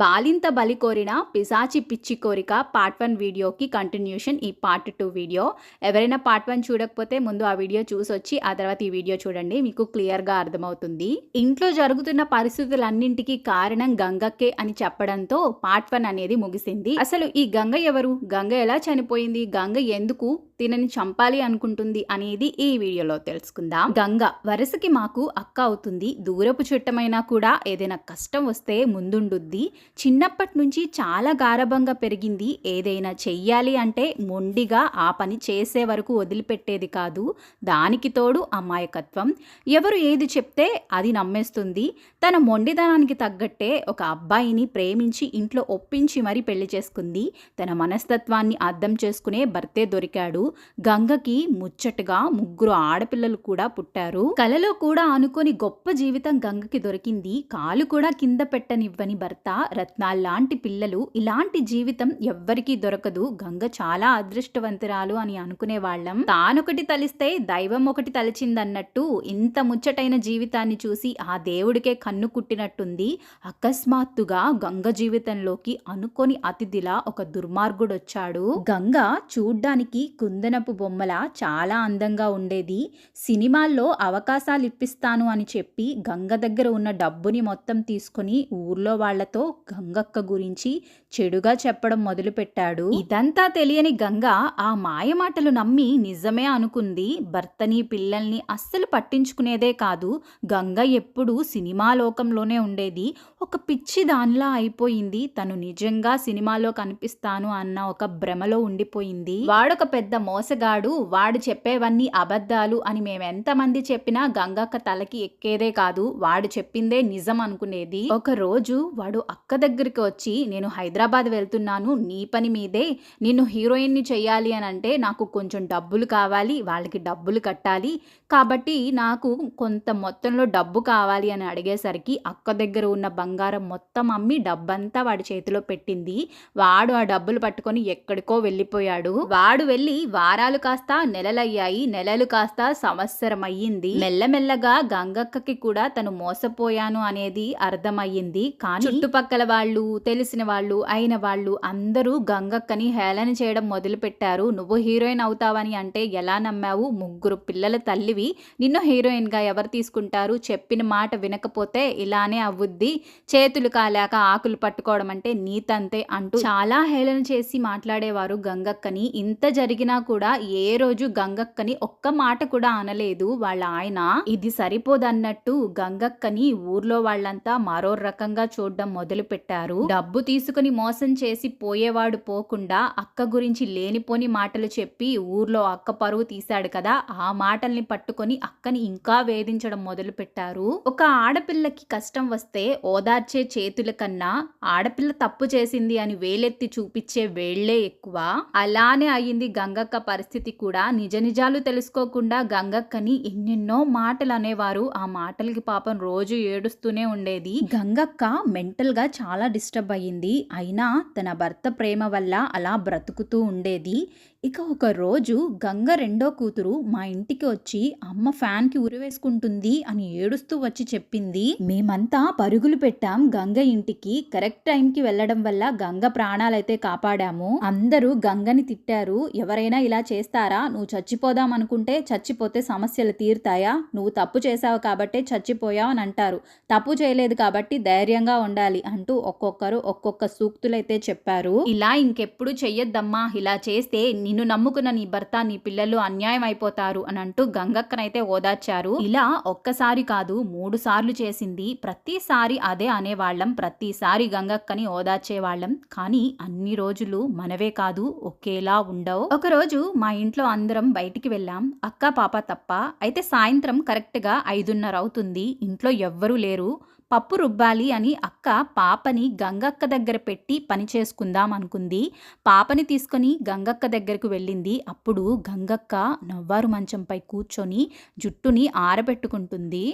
బాలింత బలి కోరిన పిశాచి పిచ్చి కోరిక పార్ట్ వన్ వీడియోకి కంటిన్యూషన్ ఈ పార్ట్ టూ వీడియో. ఎవరైనా పార్ట్ వన్ చూడకపోతే ముందు ఆ వీడియో చూసొచ్చి ఆ తర్వాత ఈ వీడియో చూడండి మీకు క్లియర్గా అర్థమవుతుంది. ఇంట్లో జరుగుతున్న పరిస్థితులన్నింటికి కారణం గంగక్కే అని చెప్పడంతో పార్ట్ వన్ అనేది ముగిసింది. అసలు ఈ గంగ ఎవరు? గంగ ఎలా చనిపోయింది? గంగ ఎందుకు తినని చంపాలి అనుకుంటుంది అనేది ఈ వీడియోలో తెలుసుకుందాం. గంగ వరుసకి మాకు అక్క అవుతుంది. దూరపు చుట్టమైనా కూడా ఏదైనా కష్టం వస్తే ముందుండుద్ది. చిన్నప్పటి నుంచి చాలా గారభంగా పెరిగింది. ఏదైనా చెయ్యాలి అంటే మొండిగా ఆ పని చేసే వరకు వదిలిపెట్టేది కాదు. దానికి తోడు అమాయకత్వం. ఎవరు ఏది చెప్తే అది నమ్మేస్తుంది. తన మొండిదనానికి తగ్గట్టే ఒక అబ్బాయిని ప్రేమించి ఇంట్లో ఒప్పించి మరీ పెళ్ళి చేసుకుంది. తన మనస్తత్వాన్ని అర్థం చేసుకునే భర్తే దొరికాడు. గంగకి ముచ్చటగా ముగ్గురు ఆడపిల్లలు కూడా పుట్టారు. కలలో కూడా అనుకోని గొప్ప జీవితం గంగకి దొరికింది. కాలు కూడా కింద పెట్టనివ్వని భర్త రత్నాల్లాంటి పిల్లలు ఇలాంటి జీవితం ఎవ్వరికీ దొరకదు. గంగ చాలా అదృష్టవంతురాలు అని అనుకునే వాళ్ళం తానొకటి తలిస్తే దైవం ఒకటి తలిచిందన్నట్టు ఇంత ముచ్చటైన జీవితాన్ని చూసి ఆ దేవుడికే కన్ను కుట్టినట్టుంది. అకస్మాత్తుగా గంగ జీవితంలోకి అనుకోని అతిథిలా ఒక దుర్మార్గుడొచ్చాడు. గంగ చూడ్డానికి కుందనపు బొమ్మల చాలా అందంగా ఉండేది. సినిమాల్లో అవకాశాలు ఇప్పిస్తాను అని చెప్పి గంగ దగ్గర ఉన్న డబ్బుని మొత్తం తీసుకొని ఊర్లో వాళ్ళతో గంగక్క గురించి చెడుగా చెప్పడం మొదలుపెట్టాడు. ఇదంతా తెలియని గంగ ఆ మాయ మాటలు నమ్మి నిజమే అనుకుంది. భర్తని పిల్లల్ని అస్సలు పట్టించుకునేదే కాదు. గంగ ఎప్పుడూ సినిమా లోకంలోనే ఉండేది. ఒక పిచ్చి దానిలా అయిపోయింది. తను నిజంగా సినిమాలో కనిపిస్తాను అన్న ఒక భ్రమలో ఉండిపోయింది. వాడొక పెద్ద మోసగాడు. వాడు చెప్పేవన్నీ అబద్ధాలు అని మేమెంతమంది చెప్పినా గంగక్క తలకి ఎక్కేదే కాదు. వాడు చెప్పిందే నిజం అనుకునేది. ఒక రోజు వాడు అక్క దగ్గరికి వచ్చి నేను హైదరాబాద్ వెళ్తున్నాను. నీ పని మీదే. నిన్ను హీరోయిన్ని చెయ్యాలి అని అంటే నాకు కొంచెం డబ్బులు కావాలి. వాళ్ళకి డబ్బులు కట్టాలి. కాబట్టి నాకు కొంత మొత్తంలో డబ్బు కావాలి అని అడిగేసరికి అక్క దగ్గర ఉన్న బంగారు మొత్తం అమ్మి డబ్బంతా వాడి చేతిలో పెట్టింది. వాడు ఆ డబ్బులు పట్టుకొని ఎక్కడికో వెళ్ళిపోయాడు. వాడు వెళ్ళి వారాలు కాస్త నెలలయ్యాయి. నెలలు కాస్త సంవత్సరం అయ్యింది మెల్లమెల్లగా గంగక్కకి కూడా తను మోసపోయాను అనేది అర్థమయ్యింది. కానీ చుట్టుపక్కల వాళ్ళు తెలిసిన వాళ్ళు అయిన వాళ్ళు అందరూ గంగక్కని హేళన చేయడం మొదలు పెట్టారు నువ్వు హీరోయిన్ అవుతావని అంటే ఎలా నమ్మావు? ముగ్గురు పిల్లల తల్లివి. నిన్ను హీరోయిన్గా ఎవరు తీసుకుంటారు? చెప్పిన మాట వినకపోతే ఇలానే అవ్వుద్ది చేతులు కాలేక ఆకులు పట్టుకోవడం అంటే నీతంతే అంటూ చాలా హేళన చేసి మాట్లాడేవారు గంగక్కని. ఇంత జరిగినా కూడా ఏ రోజు గంగక్కని ఒక్క మాట కూడా అనలేదు. వాళ్ళ ఆయన ఇది సరిపోదన్నట్టు గంగక్కని ఊర్లో వాళ్ళంతా మరో రకంగా చూడడం మొదలు పెట్టారు డబ్బు తీసుకుని మోసం చేసి పోయేవాడు పోకుండా అక్క గురించి లేనిపోని మాటలు చెప్పి ఊర్లో అక్క పరువు తీశాడు కదా ఆ మాటల్ని పట్టుకొని అక్కని ఇంకా వేధించడం మొదలు పెట్టారు ఒక ఆడపిల్లకి కష్టం వస్తే ఓదా ఓదార్చే చేతుల కన్నా ఆడపిల్ల తప్పు చేసింది అని వేలెత్తి చూపించే వేళ్ళే ఎక్కువ. అలానే అయింది గంగక్క పరిస్థితి కూడా. నిజ నిజాలు తెలుసుకోకుండా గంగక్కని ఎన్నెన్నో మాటలు అనేవారు ఆ మాటలకి పాపం రోజు ఏడుస్తూనే ఉండేది. గంగక్క మెంటల్గా చాలా డిస్టర్బ్ అయ్యింది. అయినా తన భర్త ప్రేమ వల్ల అలా బ్రతుకుతూ ఉండేది. ఇక ఒక రోజు గంగ రెండో కూతురు మా ఇంటికి వచ్చి అమ్మ ఫ్యాన్కి ఉరివేసుకుంటుంది అని ఏడుస్తూ వచ్చి చెప్పింది. మేమంతా పరుగులు పెట్టాం గంగ ఇంటికి. కరెక్ట్ టైంకి వెళ్ళడం వల్ల గంగ ప్రాణాలైతే కాపాడాము. అందరూ గంగని తిట్టారు. ఎవరైనా ఇలా చేస్తారా? నువ్వు చచ్చిపోదాం అనుకుంటే చచ్చిపోతే సమస్యలు తీరుతాయా? నువ్వు తప్పు చేసావు కాబట్టే చచ్చిపోయావు అని అంటారు. తప్పు చేయలేదు కాబట్టి ధైర్యంగా ఉండాలి అంటూ ఒక్కొక్కరు ఒక్కొక్క సూక్తులైతే చెప్పారు. ఇలా ఇంకెప్పుడు చెయ్యొద్దమ్మా. ఇలా చేస్తే నిన్ను నమ్ముకున్న నీ భర్త నీ పిల్లలు అన్యాయం అయిపోతారు అని అంటూ గంగక్కనైతే ఓదార్చారు. ఇలా ఒక్కసారి కాదు మూడు సార్లు చేసింది. ప్రతిసారి అదే అనేవాళ్ళం ప్రతిసారి గంగక్కని ఓదార్చేవాళ్ళం. కానీ అన్ని రోజులు మనవే కాదు ఒకేలా ఉండవు. ఒకరోజు మా ఇంట్లో అందరం బయటికి వెళ్ళాం. అక్క పాప తప్ప. అయితే సాయంత్రం కరెక్ట్గా ఐదున్నర అవుతుంది. ఇంట్లో ఎవ్వరూ లేరు. పప్పు రుబ్బాలి అని అక్క పాపని గంగక్క దగ్గర పెట్టి పని చేసుకుందాం అనుకుంది. పాపని తీసుకొని గంగక్క దగ్గరకు వెళ్ళింది. అప్పుడు గంగక్క నవ్వారు మంచంపై కూర్చొని జుట్టుని ఆరబెట్టుకుంటుంది.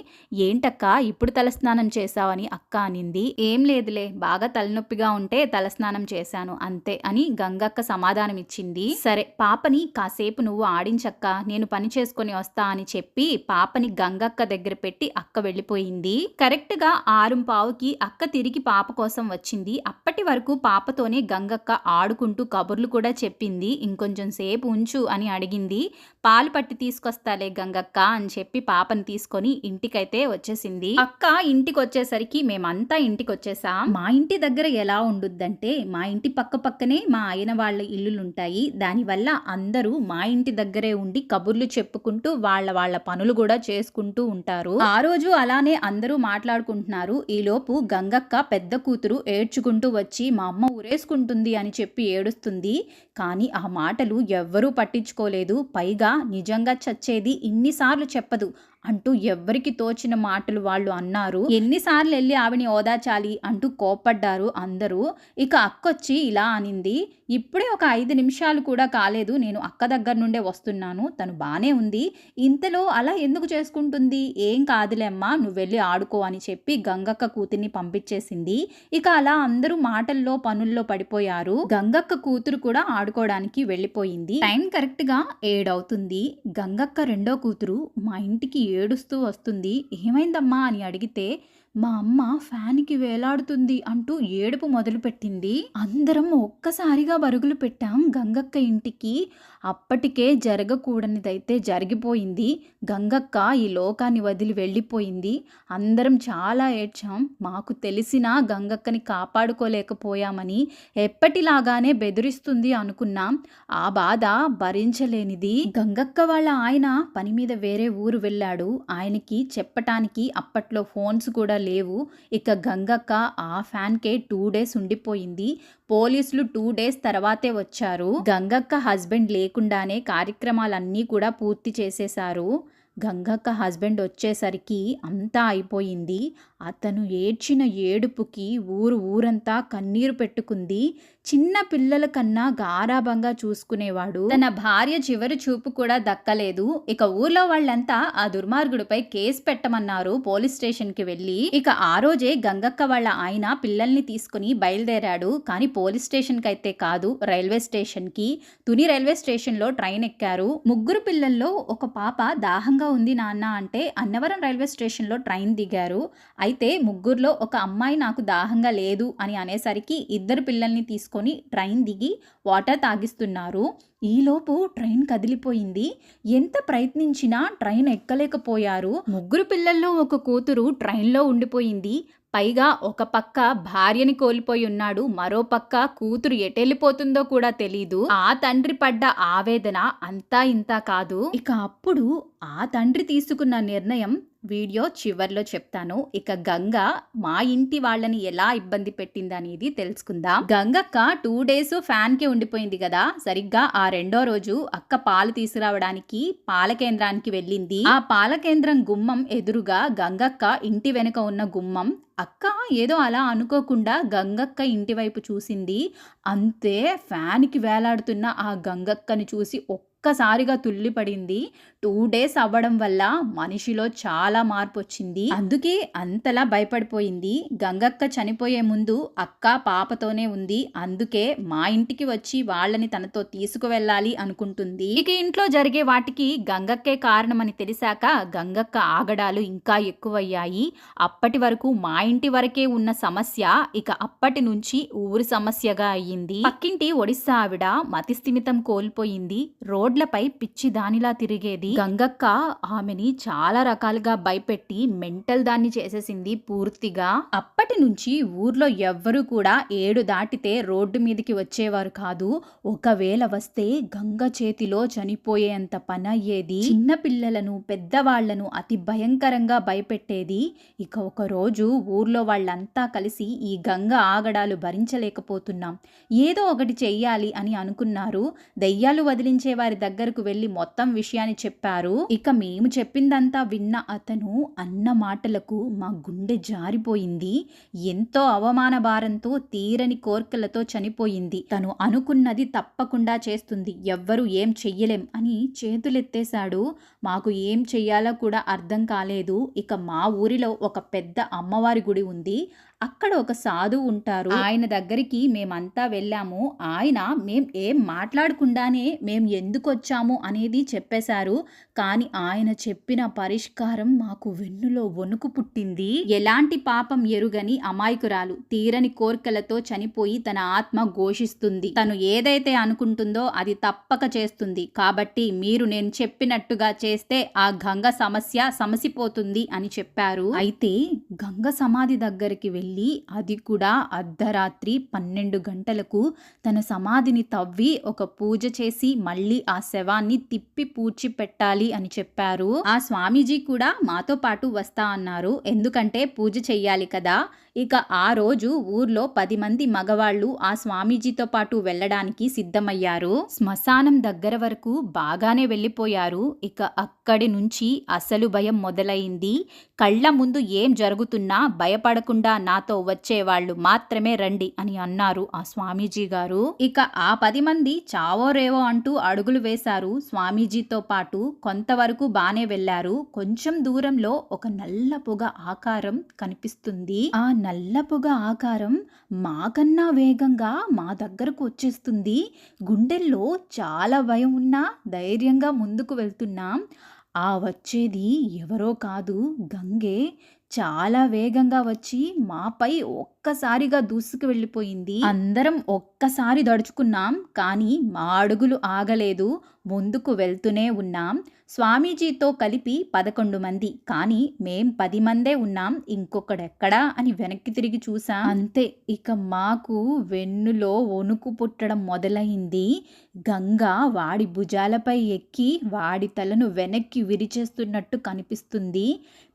ఏంటక్క ఇప్పుడు తలస్నానం చేశావని అక్క అనింది. ఏం లేదులే బాగా తలనొప్పిగా ఉంటే తలస్నానం చేశాను అంతే అని గంగక్క సమాధానం ఇచ్చింది సరే పాపని కాసేపు నువ్వు ఆడించక్క నేను పని చేసుకొని వస్తా అని చెప్పి పాపని గంగక్క దగ్గర పెట్టి అక్క వెళ్ళిపోయింది. కరెక్ట్గా ఆరుంపావుకి అక్క తిరిగి పాప కోసం వచ్చింది. అప్పటి వరకు పాపతోనే గంగక్క ఆడుకుంటూ కబుర్లు కూడా చెప్పింది. ఇంకొంచెం సేపు ఉంచు అని అడిగింది. పాలు పట్టి తీసుకొస్తాలే గంగక్క అని చెప్పి పాపని తీసుకొని ఇంటికైతే వచ్చేసింది. అక్క ఇంటికి వచ్చేసరికి మేమంతా ఇంటికి వచ్చేసాం మా ఇంటి దగ్గర ఎలా ఉండుద్దంటే మా ఇంటి పక్క పక్కనే మా ఆయన వాళ్ళ ఇల్లులు ఉంటాయి దానివల్ల అందరూ మా ఇంటి దగ్గరే ఉండి కబుర్లు చెప్పుకుంటూ వాళ్ళ వాళ్ళ పనులు కూడా చేసుకుంటూ ఉంటారు. ఆ రోజు అలానే అందరూ మాట్లాడుకుంటున్నారు. ఈలోపు గంగక్క పెద్ద కూతురు ఏడ్చుకుంటూ వచ్చి మా అమ్మ ఉరేసుకుంటుంది అని చెప్పి ఏడుస్తుంది. కానీ ఆ మాటలు ఎవ్వరూ పట్టించుకోలేదు. పైగా నిజంగా చచ్చేది ఇన్నిసార్లు చెప్పదు. అంటూ ఎవ్వరికి తోచిన మాటలు వాళ్ళు అన్నారు. ఎన్నిసార్లు వెళ్ళి ఆవిని ఓదాచాలి అంటూ కోప్పడ్డారు అందరూ. ఇక అక్కొచ్చి ఇలా అనింది. ఇప్పుడే ఒక ఐదు నిమిషాలు కూడా కాలేదు. నేను అక్క దగ్గర నుండే వస్తున్నాను. తను బాగానే ఉంది. ఇంతలో అలా ఎందుకు చేసుకుంటుంది? ఏం కాదులేమ్మా నువ్వు వెళ్ళి ఆడుకో అని చెప్పి గంగక్క కూతుర్ని పంపించేసింది. ఇక అలా అందరూ మాటల్లో పనుల్లో పడిపోయారు. గంగక్క కూతురు కూడా ఆడుకోవడానికి వెళ్ళిపోయింది. టైం కరెక్ట్గా ఏడవుతుంది. గంగక్క రెండో కూతురు మా ఇంటికి ఏడుస్తూ వస్తుంది. ఏమైందమ్మా అని అడిగితే మా అమ్మ ఫ్యాన్కి వేలాడుతుంది అంటూ ఏడుపు మొదలుపెట్టింది. అందరం ఒక్కసారిగా బరుగులు పెట్టాం గంగక్క ఇంటికి. అప్పటికే జరగకూడనిదైతే జరిగిపోయింది. గంగక్క ఈ లోకాన్ని వదిలి వెళ్ళిపోయింది. అందరం చాలా ఏడ్చాం. మాకు తెలిసినా గంగక్కని కాపాడుకోలేకపోయామని ఎప్పటిలాగానే బెదిరిస్తుంది అనుకున్నాం. ఆ బాధ భరించలేనిది. గంగక్క వాళ్ళ ఆయన పని మీద వేరే ఊరు వెళ్ళాడు. ఆయనకి చెప్పటానికి అప్పట్లో ఫోన్స్ కూడా లేవు. ఇక గంగక్క ఆ ఫ్యాన్కే టూ డేస్ ఉండిపోయింది. పోలీసులు టూ డేస్ తర్వాతే వచ్చారు. గంగక్క హస్బెండ్ లేకుండానే కార్యక్రమాలన్నీ కూడా పూర్తి చేసేశారు. గంగక్క హస్బెండ్ వచ్చేసరికి అంతా అయిపోయింది. అతను ఏడ్చిన ఏడుపుకి ఊరు ఊరంతా కన్నీరు పెట్టుకుంది. చిన్న పిల్లల కన్నా గారాభంగా చూసుకునేవాడు. తన భార్య చివరి చూపు కూడా దక్కలేదు. ఇక ఊర్లో వాళ్ళంతా ఆ దుర్మార్గుడిపై కేసు పెట్టమన్నారు పోలీస్ స్టేషన్కి వెళ్ళి. ఇక ఆ రోజే గంగక్క వాళ్ళ ఆయన పిల్లల్ని తీసుకుని బయలుదేరాడు. కానీ పోలీస్ స్టేషన్కి అయితే కాదు రైల్వే స్టేషన్కి తుని రైల్వే స్టేషన్లో ట్రైన్ ఎక్కారు. ముగ్గురు పిల్లల్లో ఒక పాప దాహంగా ఉంది నాన్న అంటే అన్నవరం రైల్వే స్టేషన్లో ట్రైన్ దిగారు. అయితే ముగ్గురులో ఒక అమ్మాయి నాకు దాహంగా లేదు అని అనేసరికి ఇద్దరు పిల్లల్ని తీసుకొని ట్రైన్ దిగి వాటర్ తాగిస్తున్నారు. ఈలోపు ట్రైన్ కదిలిపోయింది. ఎంత ప్రయత్నించినా ట్రైన్ ఎక్కలేకపోయారు. ముగ్గురు పిల్లల్లో ఒక కూతురు ట్రైన్లో ఉండిపోయింది. పైగా ఒక పక్క భార్యని కోల్పోయి ఉన్నాడు. మరో పక్క కూతురు ఎటెళ్ళిపోతుందో కూడా తెలీదు. ఆ తండ్రి పడ్డ ఆవేదన అంతా ఇంతా కాదు. ఇక అప్పుడు ఆ తండ్రి తీసుకున్న నిర్ణయం వీడియో చివర్లో చెప్తాను. ఇక గంగ మా ఇంటి వాళ్ళని ఎలా ఇబ్బంది పెట్టింది అనేది తెలుసుకుందాం గంగక్క టూ డేస్ ఫ్యాన్కి ఉండిపోయింది కదా. సరిగ్గా ఆ రెండో రోజు అక్క పాలు తీసుకురావడానికి పాల కేంద్రానికి వెళ్ళింది. ఆ పాల కేంద్రం గుమ్మం ఎదురుగా గంగక్క ఇంటి వెనుక ఉన్న గుమ్మం. అక్క ఏదో అలా అనుకోకుండా గంగక్క ఇంటి వైపు చూసింది. అంతే ఫ్యాన్కి వేలాడుతున్న ఆ గంగక్కని చూసి ఒక్కసారిగా తుల్లిపడింది. టూ డేస్ అవ్వడం వల్ల మనిషిలో చాలా మార్పు వచ్చింది అందుకే అంతలా భయపడిపోయింది. గంగక్క చనిపోయే ముందు అక్క పాపతోనే ఉంది. అందుకే మా ఇంటికి వచ్చి వాళ్ళని తనతో తీసుకువెళ్ళాలి అనుకుంటుంది. ఇక ఇంట్లో జరిగే వాటికి గంగక్కే కారణమని తెలిసాక గంగక్క ఆగడాలు ఇంకా ఎక్కువయ్యాయి. అప్పటి వరకు మా ఇంటి వరకే ఉన్న సమస్య ఇక అప్పటి నుంచి ఊరి సమస్యగా అయ్యింది. పక్కింటి ఒడిస్సా ఆవిడ మతిస్థిమితం కోల్పోయింది. రోడ్లపై పిచ్చి దానిలా తిరిగేది. గంగక్క ఆమెని చాలా రకాలుగా భయపెట్టి మెంటల్ దాన్ని చేసేసింది పూర్తిగా. అప్పటి నుంచి ఊర్లో ఎవ్వరూ కూడా ఏడు దాటితే రోడ్డు మీదకి వచ్చేవారు కాదు. ఒకవేళ వస్తే గంగ చేతిలో చనిపోయేంత పని అయ్యేది. చిన్నపిల్లలను పెద్దవాళ్ళను అతి భయంకరంగా భయపెట్టేది. ఇక ఒక రోజు ఊర్లో వాళ్ళంతా కలిసి ఈ గంగ ఆగడాలు భరించలేకపోతున్నాం. ఏదో ఒకటి చెయ్యాలి అని అనుకున్నారు. దెయ్యాలు వదిలించే వారి దగ్గరకు వెళ్ళి మొత్తం విషయాన్ని చెప్పారు. ఇక మేము చెప్పిందంతా విన్న అతను అన్న మాటలకు మా గుండె జారిపోయింది. ఎంతో అవమాన భారంతో తీరని కోర్కెలతో చనిపోయింది. తను అనుకున్నది తప్పకుండా చేస్తుంది. ఎవ్వరూ ఏం చెయ్యలేం అని చేతులెత్తేశాడు. మాకు ఏం చెయ్యాలో కూడా అర్థం కాలేదు. ఇక మా ఊరిలో ఒక పెద్ద అమ్మవారి గుడి ఉంది. అక్కడ ఒక సాధువు ఉంటారు. ఆయన దగ్గరికి మేమంతా వెళ్ళాము. ఆయన మేం ఏం మాట్లాడకుండానే మేం ఎందుకు వచ్చాము అనేది చెప్పేశారు. కానీ ఆయన చెప్పిన పరిష్కారం మాకు వెన్నులో వణుకు పుట్టింది. ఎలాంటి పాపం ఎరుగని అమాయకురాలు తీరని కోర్కెలతో చనిపోయి తన ఆత్మ ఘోషిస్తుంది. తను ఏదైతే అనుకుంటుందో అది తప్పక చేస్తుంది. కాబట్టి మీరు నేను చెప్పినట్టుగా చేస్తే ఆ గంగ సమస్య సమసిపోతుంది అని చెప్పారు. అయితే గంగ సమాధి దగ్గరికి వెళ్ళి అది కూడా అర్ధరాత్రి పన్నెండు గంటలకు తన సమాధిని తవ్వి ఒక పూజ చేసి మళ్ళీ ఆ శవాన్ని తిప్పి పూడ్చి పెట్టాలి అని చెప్పారు. ఆ స్వామీజీ కూడా మాతో పాటు వస్తా అన్నారు. ఎందుకంటే పూజ చెయ్యాలి కదా. ఇక ఆ రోజు ఊర్లో పది మంది మగవాళ్ళు ఆ స్వామీజీతో పాటు వెళ్ళడానికి సిద్ధమయ్యారు. శ్మశానం దగ్గర వరకు బాగానే వెళ్ళిపోయారు. ఇక అక్కడి నుంచి అసలు భయం మొదలైంది. కళ్ళ ముందు ఏం జరుగుతున్నా భయపడకుండా నాతో వచ్చేవాళ్ళు మాత్రమే రండి అని అన్నారు ఆ స్వామీజీ గారు. ఇక ఆ పది మంది చావో రేవో అంటూ అడుగులు వేశారు. స్వామీజీతో పాటు కొంతవరకు బానే వెళ్ళారు కొంచెం దూరంలో ఒక నల్ల పొగ ఆకారం కనిపిస్తుంది. ఆ నల్ల పొగ ఆకారం మాకన్నా వేగంగా మా దగ్గరకు వచ్చేస్తుంది. గుండెల్లో చాలా భయం ఉన్నా ధైర్యంగా ముందుకు వెళ్తున్నాం. ఆ వచ్చేది ఎవరో కాదు గంగే. చాలా వేగంగా వచ్చి మాపై ఒక్కసారిగా దూసుకు వెళ్ళిపోయింది. అందరం ఒక్కసారి దడుచుకున్నాం కానీ మా అడుగులు ఆగలేదు. ముందుకు వెళ్తూనే ఉన్నాం. స్వామీజీతో కలిపి పదకొండు మంది. కానీ మేం పది మందే ఉన్నాం ఇంకొకడెక్కడా అని వెనక్కి తిరిగి చూసాం. అంతే ఇక మాకు వెన్నులో వణుకు పుట్టడం మొదలైంది. గంగ వాడి భుజాలపై ఎక్కి వాడి తలను వెనక్కి విరిచేస్తున్నట్టు కనిపిస్తుంది.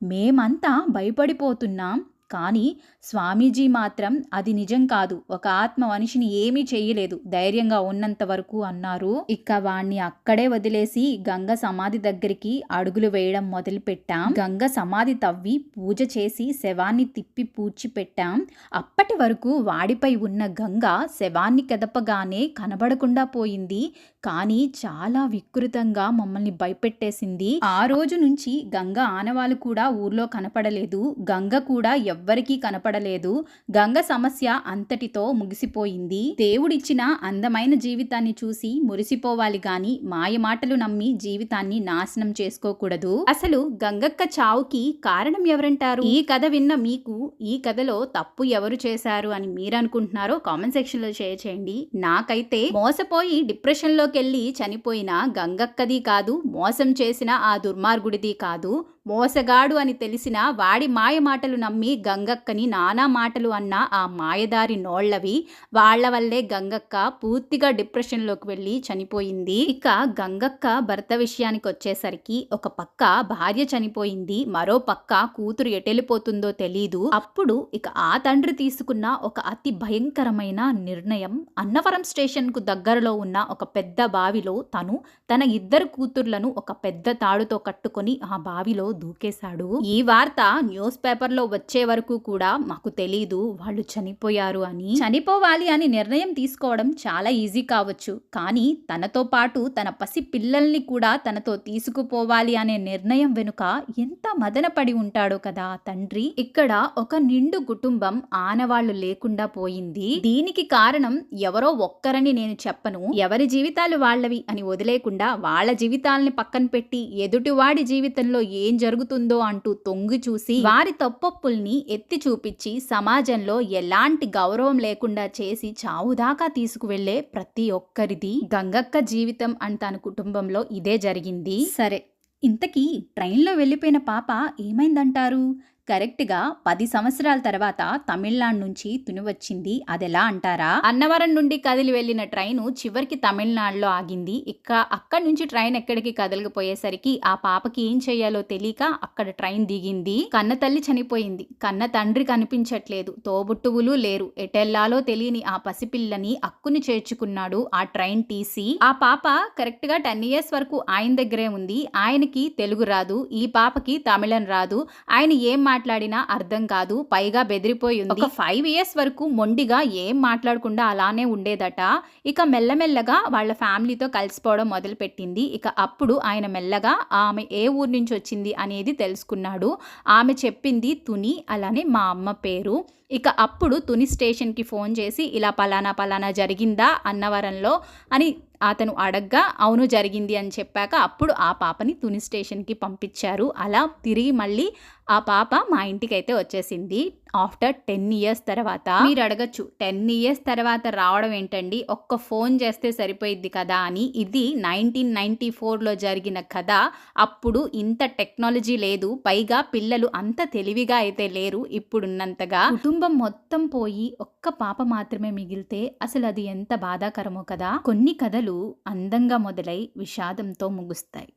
మేమంతా భయపడిపోతున్నాం. కానీ స్వామీజీ మాత్రం అది నిజం కాదు. ఒక ఆత్మ మనిషిని ఏమీ చేయలేదు. ధైర్యంగా ఉన్నంత వరకు అన్నారు. ఇక వాణ్ణి అక్కడే వదిలేసి గంగ సమాధి దగ్గరికి అడుగులు వేయడం మొదలు పెట్టాం. గంగ సమాధి తవ్వి పూజ చేసి శవాన్ని తిప్పి పూడ్చి పెట్టాం. అప్పటి వరకు వాడిపై ఉన్న గంగ శవాన్ని కదపగానే కనబడకుండా పోయింది. కానీ చాలా వికృతంగా మమ్మల్ని భయపెట్టేసింది. ఆ రోజు నుంచి గంగ ఆనవాళ్ళు కూడా ఊర్లో కనపడలేదు. గంగ కూడా ఎవ్వరికీ కనపడలేదు. గంగ సమస్య అంతటితో ముగిసిపోయింది. దేవుడిచ్చిన అందమైన జీవితాన్ని చూసి మురిసిపోవాలి గాని మాయమాటలు నమ్మి జీవితాన్ని నాశనం చేసుకోకూడదు. అసలు గంగక్క చావుకి కారణం ఎవరంటారు? ఈ కథ విన్న మీకు ఈ కథలో తప్పు ఎవరు చేశారు అని మీరు అనుకుంటున్నారో కామెంట్ సెక్షన్లో షేర్ చేయండి. నాకైతే మోసపోయి డిప్రెషన్ లోకి వెళ్ళి చనిపోయిన గంగక్కది కాదు మోసం చేసిన ఆ దుర్మార్గుడిది కాదు మోసగాడు అని తెలిసిన వాడి మాయ మాటలు నమ్మి గంగక్కని నానా మాటలు అన్న ఆ మాయదారి నోళ్ళవి వాళ్ళ వల్లే గంగక్క పూర్తిగా డిప్రెషన్లోకి వెళ్ళి చనిపోయింది. ఇక గంగక్క భర్త విషయానికి వచ్చేసరికి ఒక పక్క భార్య చనిపోయింది మరో పక్క కూతురు ఎటెళ్ళిపోతుందో తెలీదు. అప్పుడు ఇక ఆ తండ్రి తీసుకున్న ఒక అతి భయంకరమైన నిర్ణయం అన్నవరం స్టేషన్కు దగ్గరలో ఉన్న ఒక పెద్ద బావిలో తను తన ఇద్దరు కూతుర్లను ఒక పెద్ద తాడుతో కట్టుకొని ఆ బావిలో దూకేశాడు. ఈ వార్త న్యూస్ పేపర్లో వచ్చే వరకు కూడా మాకు తెలీదు. వాళ్ళు చనిపోయారు అని. చనిపోవాలి అని నిర్ణయం తీసుకోవడం చాలా ఈజీ కావచ్చు. కానీ తనతో పాటు తన పసి పిల్లల్ని కూడా తనతో తీసుకుపోవాలి అనే నిర్ణయం వెనుక ఎంత మదనపడి ఉంటాడో కదా తండ్రి. ఇక్కడ ఒక నిండు కుటుంబం ఆనవాళ్ళు లేకుండా పోయింది. దీనికి కారణం ఎవరో ఒక్కరని నేను చెప్పను. ఎవరి జీవితాలు వాళ్ళవి అని వదిలేకుండా వాళ్ళ జీవితాలని పక్కన పెట్టి ఎదుటివాడి జీవితంలో ఏం జరుగుతుంది జరుగుతుందో అంటూ తొంగి చూసి వారి తప్పొప్పుల్ని ఎత్తి చూపించి సమాజంలో ఎలాంటి గౌరవం లేకుండా చేసి చావుదాకా తీసుకువెళ్ళే ప్రతి ఒక్కరిది గంగక్క జీవితం అని తన కుటుంబంలో ఇదే జరిగింది. సరే ఇంతకీ ట్రైన్లో వెళ్ళిపోయిన పాప ఏమైందంటారు? కరెక్ట్గా పది సంవత్సరాల తర్వాత తమిళనాడు నుంచి తుని వచ్చింది అదెలా అంటారా? అన్నవరం నుండి కదిలి వెళ్ళిన ట్రైను చివరికి తమిళనాడులో ఆగింది. ఇక అక్కడి నుంచి ట్రైన్ ఎక్కడికి కదలకపోయేసరికి ఆ పాపకి ఏం చేయాలో తెలియక అక్కడ ట్రైన్ దిగింది. కన్న తల్లి చనిపోయింది. కన్న తండ్రి కనిపించట్లేదు. తోబుట్టువులు లేరు. ఎటెల్లాలో తెలియని ఆ పసిపిల్లని అక్కుని చేర్చుకున్నాడు ఆ ట్రైన్ టీసీ. ఆ పాప కరెక్ట్గా టెన్ ఇయర్స్ వరకు ఆయన దగ్గరే ఉంది. ఆయనకి తెలుగు రాదు. ఈ పాపకి తమిళం రాదు. ఆయన ఏం మాట్లాడినా అర్థం కాదు పైగా బెదిరిపోయి ఉంది ఒక ఫైవ్ ఇయర్స్ వరకు మొండిగా ఏం మాట్లాడకుండా అలానే ఉండేదట. ఇక మెల్లమెల్లగా వాళ్ళ ఫ్యామిలీతో కలిసిపోవడం మొదలుపెట్టింది. ఇక అప్పుడు ఆయన మెల్లగా ఆమె ఏ ఊరు నుంచి వచ్చింది? అనేది తెలుసుకున్నాడు. ఆమె చెప్పింది తుని అలానే మా అమ్మ పేరు. ఇక అప్పుడు తుని స్టేషన్కి ఫోన్ చేసి ఇలా పలానా పలానా జరిగిందా అన్నవరంలో? అని అతను అడగ్గా అవును జరిగింది అని చెప్పాక అప్పుడు ఆ పాపని తుని స్టేషన్కి పంపించారు. అలా తిరిగి మళ్ళీ ఆ పాప మా ఇంటికి అయితే వచ్చేసింది. ఆఫ్టర్ టెన్ ఇయర్స్ తర్వాత మీరు అడగచ్చు టెన్ ఇయర్స్ తర్వాత రావడం ఏంటండి? ఒక్క ఫోన్ చేస్తే సరిపోయిద్ది కదా అని. ఇది నైన్టీన్ నైన్టీ ఫోర్లో జరిగిన కథ. అప్పుడు ఇంత టెక్నాలజీ లేదు. పైగా పిల్లలు అంత తెలివిగా అయితే లేరు. ఇప్పుడున్నంతగా కుటుంబం మొత్తం పోయి ఒక్క పాప మాత్రమే మిగిలితే అసలు అది ఎంత బాధాకరమో కదా. కొన్ని కథలు అందంగా మొదలై విషాదంతో ముగుస్తాయి.